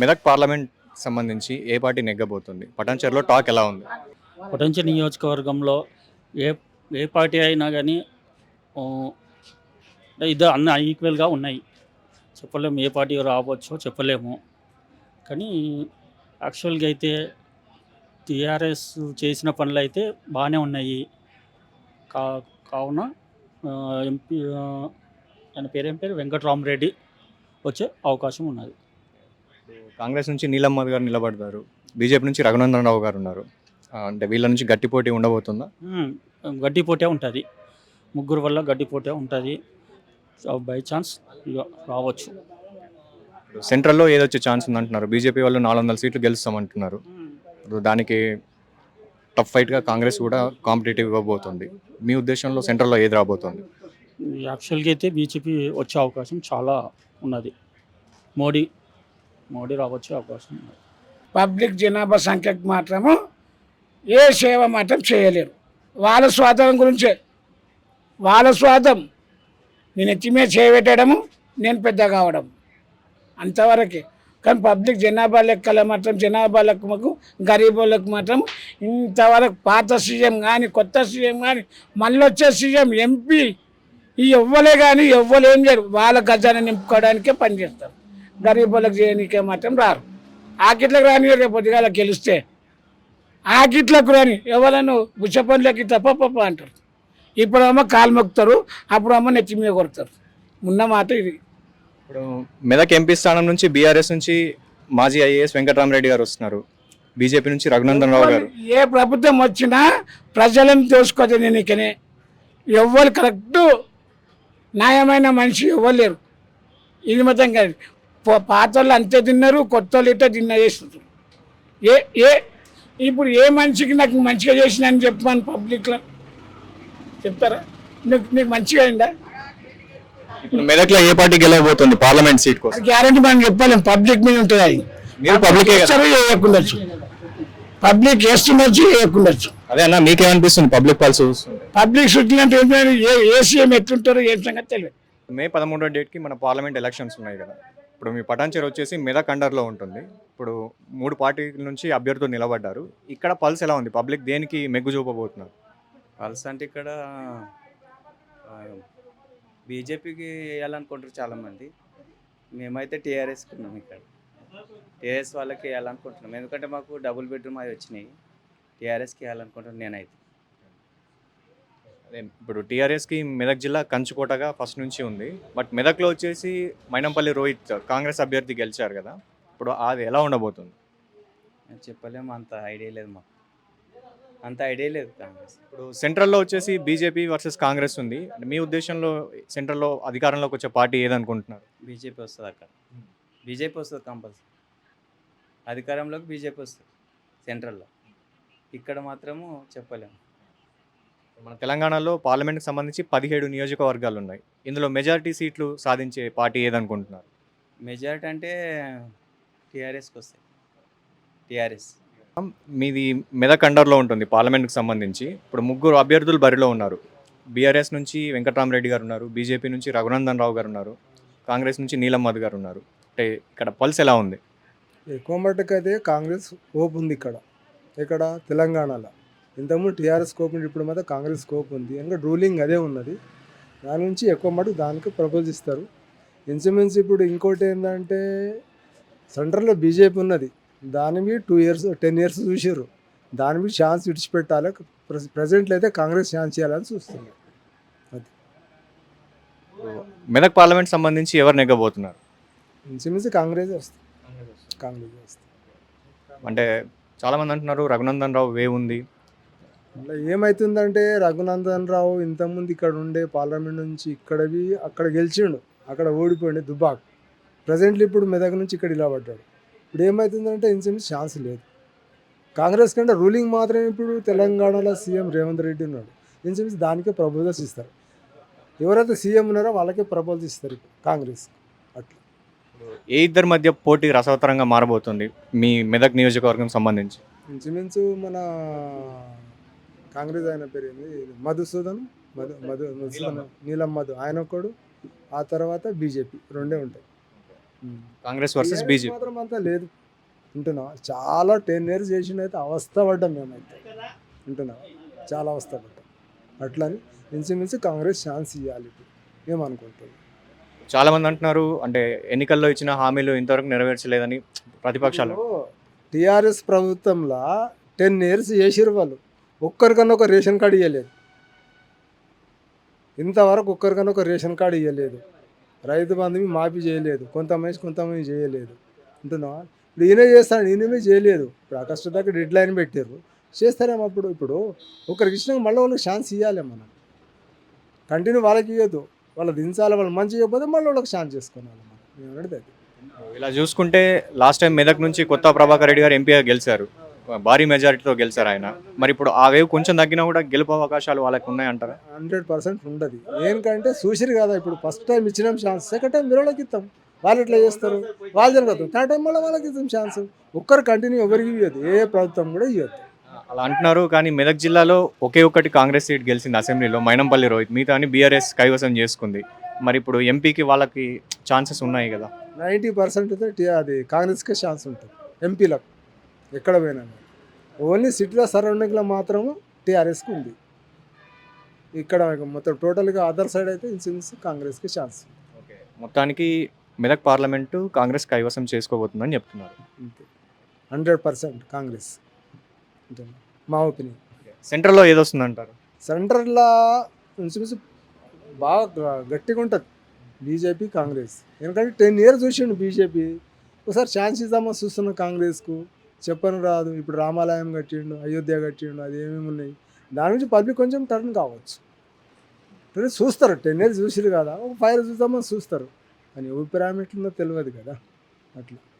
Medak parliament సంబంధించి ఏ party నెగ్గబోతుంది? పటాన్చెర్లో talk ఎలా ఉంది? పటాన్చెర్ నియోజకవర్గంలో ఏ ఏ పార్టీ అయినా కానీ ఇద్దరు అన్ని ఈక్వల్గా ఉన్నాయి. చెప్పలేము ఏ పార్టీ రావచ్చో చెప్పలేము. కానీ యాక్చువల్గా అయితే టీఆర్ఎస్ చేసిన పనులు అయితే బాగానే ఉన్నాయి. కా కావున ఎంపీ ఆయన పేరేం పేరు? వెంకట్రామరెడ్డి వచ్చే అవకాశం ఉన్నది. కాంగ్రెస్ నుంచి నీలమ్మ గారు నిలబడతారు బీజేపీ నుంచి రఘునందన్ రావు గారు ఉన్నారు. అంటే వీళ్ళ నుంచి గట్టి పోటీ ఉండబోతుందా. గడ్డి పోటే ఉంటుంది. ముగ్గురు వల్ల గడ్డి పోటే ఉంటుంది. బై ఛాన్స్ రావచ్చు. సెంట్రల్లో ఏదొచ్చే ఛాన్స్ ఉందంటున్నారు. బీజేపీ వాళ్ళు నాలుగు వందల సీట్లు గెలుస్తామంటున్నారు. దానికి టఫ్ ఫైట్గా కాంగ్రెస్ కూడా కాంపిటేటివ్ ఇవ్వబోతుంది. మీ ఉద్దేశంలో సెంట్రల్లో ఏది రాబోతుంది? యాక్చువల్గా అయితే బీజేపీ వచ్చే అవకాశం చాలా ఉన్నది. మోడీ మోడీ రావచ్చు అవకాశం పబ్లిక్ జనాభా సంఖ్యకు మాత్రము ఏ సేవ మాత్రం చేయలేరు. వాళ్ళ స్వార్థం గురించే. వాళ్ళ స్వార్థం నేను ఎత్తిమే చేయబెట్టడము నేను పెద్ద కావడం. అంతవరకే. కానీ పబ్లిక్ జనాభా లెక్కల మాత్రం జనాభా లెక్కకు గరీబులకు మాత్రం ఇంతవరకు పాత సీఎం కానీ కొత్త సీఎం కానీ మళ్ళీ వచ్చే సీఎం ఎంపీ ఈ ఎవ్వలే కానీ ఎవ్వలేం లేరు చేయరు. వాళ్ళ గజాన్ని నింపుకోవడానికే పనిచేస్తారు. గరీబులకు చేయడానికే మాత్రం రారు. ఆకిట్లకు రాని రేపు పొద్దుగాల గెలిస్తే ఆకిట్లకు రాని ఎవరను బుచ్చపనులకి తప్ప పప్ప అంటారు. ఇప్పుడేమో కాలు మొక్కుతారు అప్పుడేమో నెత్తి మీద కొడతారు. ఉన్న మాట ఇది. ఇప్పుడు మెదక్ ఎంపీ స్థానం నుంచి బీఆర్ఎస్ నుంచి మాజీ ఐఏఎస్ వెంకటరామరెడ్డి గారు వస్తున్నారు. బీజేపీ నుంచి రఘునందన్ రావు గారు. ఏ ప్రభుత్వం వచ్చినా ప్రజలను దోసుకోవచ్చు నేనికనే ఎవ్వరు కరెక్ట్ న్యాయమైన మనిషి ఎవ్వరు లేరు. ఇది మొత్తం కాదు. పాత వాళ్ళు అంతే తిన్నారు కొత్త వాళ్ళు ఇట్లా తిన్న చేస్తున్నారు. ఏ ఏ ఇప్పుడు ఏ మనిషికి నాకు మంచిగా చేసిన అని చెప్పమని పబ్లిక్లో చెప్తారా? నీకు నీకు మంచిగా అయిందా? ఇప్పుడు మెదక్లో ఏ పార్టీ గెలవబోతుంది? పార్లమెంట్ సీట్ కోసం. గ్యారంటీ మనం చెప్పలేం పబ్లిక్ మీద ఉంటుంది అది. మీరు పబ్లికే చేయకుండొచ్చు పబ్లిక్ వేస్తుండొచ్చు చేయకుండొచ్చు అదే అన్న మీకేమనిపిస్తుంది? పబ్లిక్ పాలసీ చూస్తుంది పబ్లిక్ షూటింగ్ అంటే ఏ ఏ సీఎం ఎట్లుంటారో ఏం సంగతి తెలియదు. మే పదమూడో డేట్కి మన పార్లమెంట్ ఎలక్షన్స్ ఉన్నాయి కదా. ఇప్పుడు మీ పటాన్చేరు వచ్చేసి మెదక్ అండర్లో ఉంటుంది. ఇప్పుడు మూడు పార్టీల నుంచి అభ్యర్థులు నిలబడ్డారు. ఇక్కడ పల్స్ ఎలా ఉంది? పబ్లిక్ దేనికి మెగ్గు చూపబోతున్నారు? పల్స్ అంటే ఇక్కడ బీజేపీకి వేయాలనుకుంటారు చాలామంది. మేమైతే టీఆర్ఎస్కి ఉన్నాం ఇక్కడ. టీఆర్ఎస్ వాళ్ళకి వేయాలనుకుంటున్నాం. ఎందుకంటే మాకు డబుల్ బెడ్రూమ్ అవి వచ్చినాయి. టీఆర్ఎస్కి వేయాలనుకుంటున్నాను నేనైతే. ఇప్పుడు టీఆర్ఎస్కి మెదక్ జిల్లా కంచుకోటగా ఫస్ట్ నుంచి ఉంది. బట్ మెదక్లో వచ్చేసి మైనంపల్లి రోహిత్ కాంగ్రెస్ అభ్యర్థి గెలిచారు కదా. ఇప్పుడు అది ఎలా ఉండబోతుంది? చెప్పలేము అంత ఐడియా లేదు మాకు. అంత ఐడియా లేదు కాంగ్రెస్. ఇప్పుడు సెంట్రల్లో వచ్చేసి బీజేపీ వర్సెస్ కాంగ్రెస్ ఉంది. అంటే మీ ఉద్దేశంలో సెంట్రల్లో అధికారంలోకి వచ్చే పార్టీ ఏదనుకుంటున్నారు బీజేపీ వస్తుంది అక్కడ. బీజేపీ వస్తుంది కంపల్సరీ. అధికారంలోకి బీజేపీ వస్తుంది సెంట్రల్లో. ఇక్కడ మాత్రము చెప్పలేము. మన తెలంగాణలో పార్లమెంట్కి సంబంధించి పదిహేడు నియోజకవర్గాలు ఉన్నాయి ఇందులో మెజారిటీ సీట్లు సాధించే పార్టీ ఏదనుకుంటున్నారు? మెజారిటీ అంటే టీఆర్ఎస్కి వస్తాయి. టీఆర్ఎస్. మీది మెదక్ అండర్లో ఉంటుంది పార్లమెంట్కి సంబంధించి. ఇప్పుడు ముగ్గురు అభ్యర్థులు బరిలో ఉన్నారు. బీఆర్ఎస్ నుంచి వెంకటరామరెడ్డి గారు ఉన్నారు. బీజేపీ నుంచి రఘునందన్ రావు గారు ఉన్నారు. కాంగ్రెస్ నుంచి నీలం మధు గారు ఉన్నారు. అంటే ఇక్కడ పల్స్ ఎలా ఉంది? ఎక్కువ మట్టుకు అయితే కాంగ్రెస్ స్కోప్ ఉంది ఇక్కడ. ఇక్కడ తెలంగాణలో. ఇంతకుముందు టీఆర్ఎస్ స్కోప్ ఉంది ఇప్పుడు మాత్రం కాంగ్రెస్ స్కోప్ ఉంది. ఎందుకంటే రూలింగ్ అదే ఉన్నది. దాని నుంచి ఎక్కువ మటుకు దానికి ప్రపోజ్ ఇస్తారు. ఇన్సూరెన్స్ ఇప్పుడు ఇంకోటి ఏంటంటే సెంట్రల్లో బీజేపీ ఉన్నది. దాని మీద టూ ఇయర్స్ టెన్ ఇయర్స్ చూసారు దాని మీద ఛాన్స్ విడిచిపెట్టాలి. ప్రజెంట్లో అయితే కాంగ్రెస్ ఛాన్స్ చేయాలని చూస్తున్నారు. మెదక్ పార్లమెంట్ సంబంధించి ఎవరు నెగ్గబోతున్నారు? ఇన్సూరెన్స్ కాంగ్రెస్ వస్తుంది. కాంగ్రెస్ వస్తుంది. అంటే చాలామంది అంటున్నారు రఘునందన్ రావు వే ఉంది. అలా ఏమవుతుందంటే రఘునందన్ రావు ఇంతకుముందు ఇక్కడ ఉండే పార్లమెంట్ నుంచి ఇక్కడవి అక్కడ గెలిచిండు. అక్కడ ఓడిపోయిండు దుబాక్. ప్రజెంట్లీ ఇప్పుడు మెదక్ నుంచి ఇక్కడ ఇలా పడ్డాడు ఇప్పుడు ఏమవుతుందంటే ఇన్సెన్స్ ఛాన్స్ లేదు. కాంగ్రెస్ కంటే రూలింగ్ మాత్రమే ఇప్పుడు తెలంగాణలో సీఎం రేవంత్ రెడ్డి ఉన్నాడు. ఇన్సెన్స్ దానికే ప్రపోజల్స్ ఇస్తారు. ఎవరైతే సీఎం ఉన్నారో వాళ్ళకే ప్రపోజల్స్ ఇస్తారు ఇప్పుడు కాంగ్రెస్. అట్లా. ఏ ఇద్దరి మధ్య పోటీ రసవతరంగా మారబోతుంది మీ మెదక్ నియోజకవర్గం సంబంధించి? ఇంచుమించు మన కాంగ్రెస్ ఆయన పేరు ఏంది? మధుసూదన్ మధు మధు మధుసూదన్ నీలం మధు. ఆయన ఒకడు ఆ తర్వాత బీజేపీ. రెండే ఉంటాయి. కాంగ్రెస్ వర్సెస్ బీజేపీ మాత్రం అంతా లేదు. ఉంటున్నా. చాలా టెన్ ఇయర్స్ చేసిన అయితే అవస్థ పడ్డాం మేమైతే. ఉంటున్నా. చాలా అవస్థ పడ్డాం. అట్లని ఇంచుమించు కాంగ్రెస్ ఛాన్స్ ఇవ్వాలి ఏమనుకుంటుంది చాలా మంది అంటున్నారు అంటే ఎన్నికల్లో ఇచ్చిన హామీలు ఇంతవరకు నెరవేర్చలేదని ప్రతిపక్షాలు. టీఆర్ఎస్ ప్రభుత్వంలో టెన్ ఇయర్స్ చేసిరు వాళ్ళు. ఒక్కరికన్నా ఒక రేషన్ కార్డు ఇవ్వలేదు ఇంతవరకు ఒక్కరికన్నా ఒక రేషన్ కార్డు ఇవ్వలేదు రైతు బంధువి మాఫీ చేయలేదు. కొంతమంది కొంతమంది చేయలేదు. అంటున్నా ఇప్పుడు ఈయన చేస్తాడు ఈయనమే చేయలేదు. ఇప్పుడు ఆగస్టు దాకా డెడ్ లైన్ పెట్టారు. చేస్తారేమో అప్పుడు ఇప్పుడు ఒకరికి ఇచ్చినాక మళ్ళీ వాళ్ళకి ఛాన్స్ ఇవ్వాలి మనం. కంటిన్యూ వాళ్ళకి ఇవ్వద్దు వాళ్ళు దించాలి వాళ్ళు మంచి ఇవ్వకపోతే మళ్ళీ వాళ్ళకి ఛాన్స్ చేసుకోవాలి మనం. ఏమంటే ఇలా చూసుకుంటే లాస్ట్ టైం మెదక్ నుంచి కొత్త ప్రభాకర్ రెడ్డి గారు ఎంపీగా గెలిచారు. భారీ మెజారిటీతో గెలిచారు ఆయన. మరి ఇప్పుడు ఆ వేవ్ కొంచెం తగ్గినా కూడా గెలుపు అవకాశాలు వాళ్ళకి ఉన్నాయంటారా? హండ్రెడ్ పర్సెంట్ ఉండదు. ఏంటంటే చూసిరు కదా ఇప్పుడు ఫస్ట్ టైం ఇచ్చినాం ఛాన్స్ సెకండ్ టైం వేరే వాళ్ళకి ఇస్తాం వాళ్ళు ఎట్లా చేస్తారు? వాళ్ళు జరగదు థర్డ్ టైం మళ్ళీ వాళ్ళకి ఇస్తాం ఛాన్స్ ఒక్కరు కంటిన్యూ ఎవరికి ఇవ్వదు. ఏ ప్రభుత్వం కూడా ఇవ్వదు. అలా అంటున్నారు కానీ మెదక్ జిల్లాలో ఒకే ఒక్కటి కాంగ్రెస్ సీట్ గెలిచింది అసెంబ్లీలో మైనంపల్లి రోహిత్. మిగతా అని బీఆర్ఎస్ కైవసం చేసుకుంది. మరి ఇప్పుడు ఎంపీకి వాళ్ళకి ఛాన్సెస్ ఉన్నాయి కదా? నైంటీ పర్సెంట్ అది కాంగ్రెస్కే ఛాన్స్ ఉంటుంది. ఎంపీలకు. ఎక్కడ పోయినా. ఓన్లీ సిటీలో సరౌండింగ్లో మాత్రము టీఆర్ఎస్కి ఉంది. ఇక్కడ మొత్తం టోటల్గా అదర్ సైడ్ అయితే ఇన్సూరెన్స్ కాంగ్రెస్కి ఛాన్స్ మొత్తానికి మెదక్ పార్లమెంటు కాంగ్రెస్ కైవసం చేసుకోబోతుందని చెప్తున్నారు. Hundred percent Congress. మా ఒపీనియన్. సెంట్రల్లో ఏదొస్తుందంటారు? సెంటర్లో ఇంచుమించు బాగా గట్టిగా ఉంటుంది. బీజేపీ కాంగ్రెస్. ఎందుకంటే టెన్ ఇయర్స్ చూసిండు బీజేపీ. ఒకసారి ఛాన్స్ ఇద్దామని చూస్తున్నాం కాంగ్రెస్కు. చెప్పను రాదు. ఇప్పుడు రామాలయం కట్టిండు అయోధ్య కట్టిండు అది ఏమేమి ఉన్నాయి? దాని నుంచి పబ్లిక్ కొంచెం టర్న్ కావచ్చు. కానీ చూస్తారు టెన్ ఇయర్స్ చూసిరు కదా ఒక ఫైవ్ ఇయర్స్ చూద్దామని చూస్తారు. కానీ అభిప్రాయం ఎట్లుందో తెలియదు కదా అట్లా.